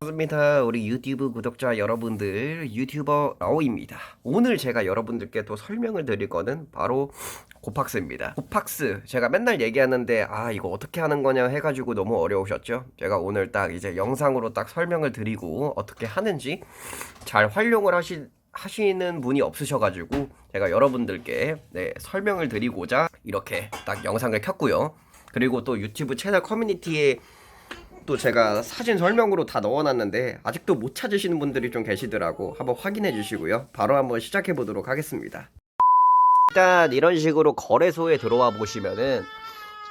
반갑습니다. 우리 유튜브 구독자 여러분들, 유튜버 라오입니다. 오늘 제가 여러분들께 또 설명을 드릴 거는 바로 고팍스입니다. 고팍스 제가 맨날 얘기하는데 아 이거 어떻게 하는 거냐 해가지고 너무 어려우셨죠? 제가 오늘 딱 이제 영상으로 딱 설명을 드리고 어떻게 하는지 잘 활용을 하시 하시는 분이 없으셔가지고 제가 여러분들께 네, 설명을 드리고자 이렇게 딱 영상을 켰고요. 그리고 또 유튜브 채널 커뮤니티에 또 제가 사진 설명으로 다 넣어놨는데 아직도 못 찾으시는 분들이 좀 계시더라고. 한번 확인해 주시고요. 바로 한번 시작해 보도록 하겠습니다. 일단 이런 식으로 거래소에 들어와 보시면은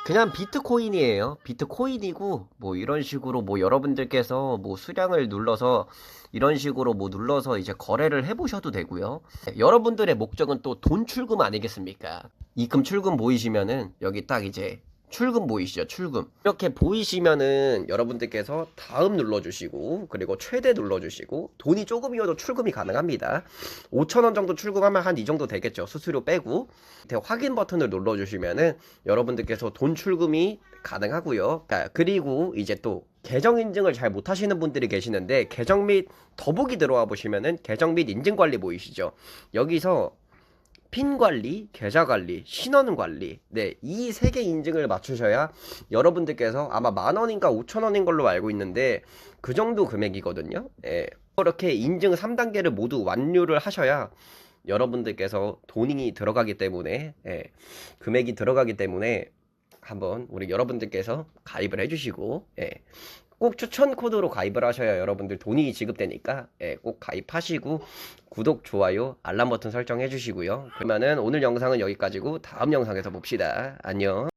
그냥 비트코인이에요. 비트코인이고 뭐 이런 식으로 뭐 여러분들께서 뭐 수량을 눌러서 이런 식으로 뭐 눌러서 이제 거래를 해 보셔도 되고요. 여러분들의 목적은 또 돈 출금 아니겠습니까? 입금 출금 보이시면은 여기 딱 이제 출금 보이시죠? 출금. 이렇게 보이시면은 여러분들께서 다음 눌러주시고, 그리고 최대 눌러주시고, 돈이 조금이어도 출금이 가능합니다. 5,000원 정도 출금하면 한 이 정도 되겠죠. 수수료 빼고. 밑에 확인 버튼을 눌러주시면은 여러분들께서 돈 출금이 가능하고요. 자, 그리고 이제 또 계정 인증을 잘 못하시는 분들이 계시는데, 계정 및 더보기 들어와 보시면은 계정 및 인증 관리 보이시죠? 여기서 핀 관리, 계좌 관리, 신원 관리. 네, 이 세 개 인증을 맞추셔야 여러분들께서 아마 만 원인가 5천 원인 걸로 알고 있는데 그 정도 금액이거든요. 예. 이렇게 인증 3단계를 모두 완료를 하셔야 여러분들께서 돈이 들어가기 때문에 예, 금액이 들어가기 때문에 한번 우리 여러분들께서 가입을 해주시고 예, 꼭 추천 코드로 가입을 하셔야 여러분들 돈이 지급되니까 예, 꼭 가입하시고 구독, 좋아요, 알람 버튼 설정해 주시고요. 그러면은 오늘 영상은 여기까지고 다음 영상에서 봅시다. 안녕.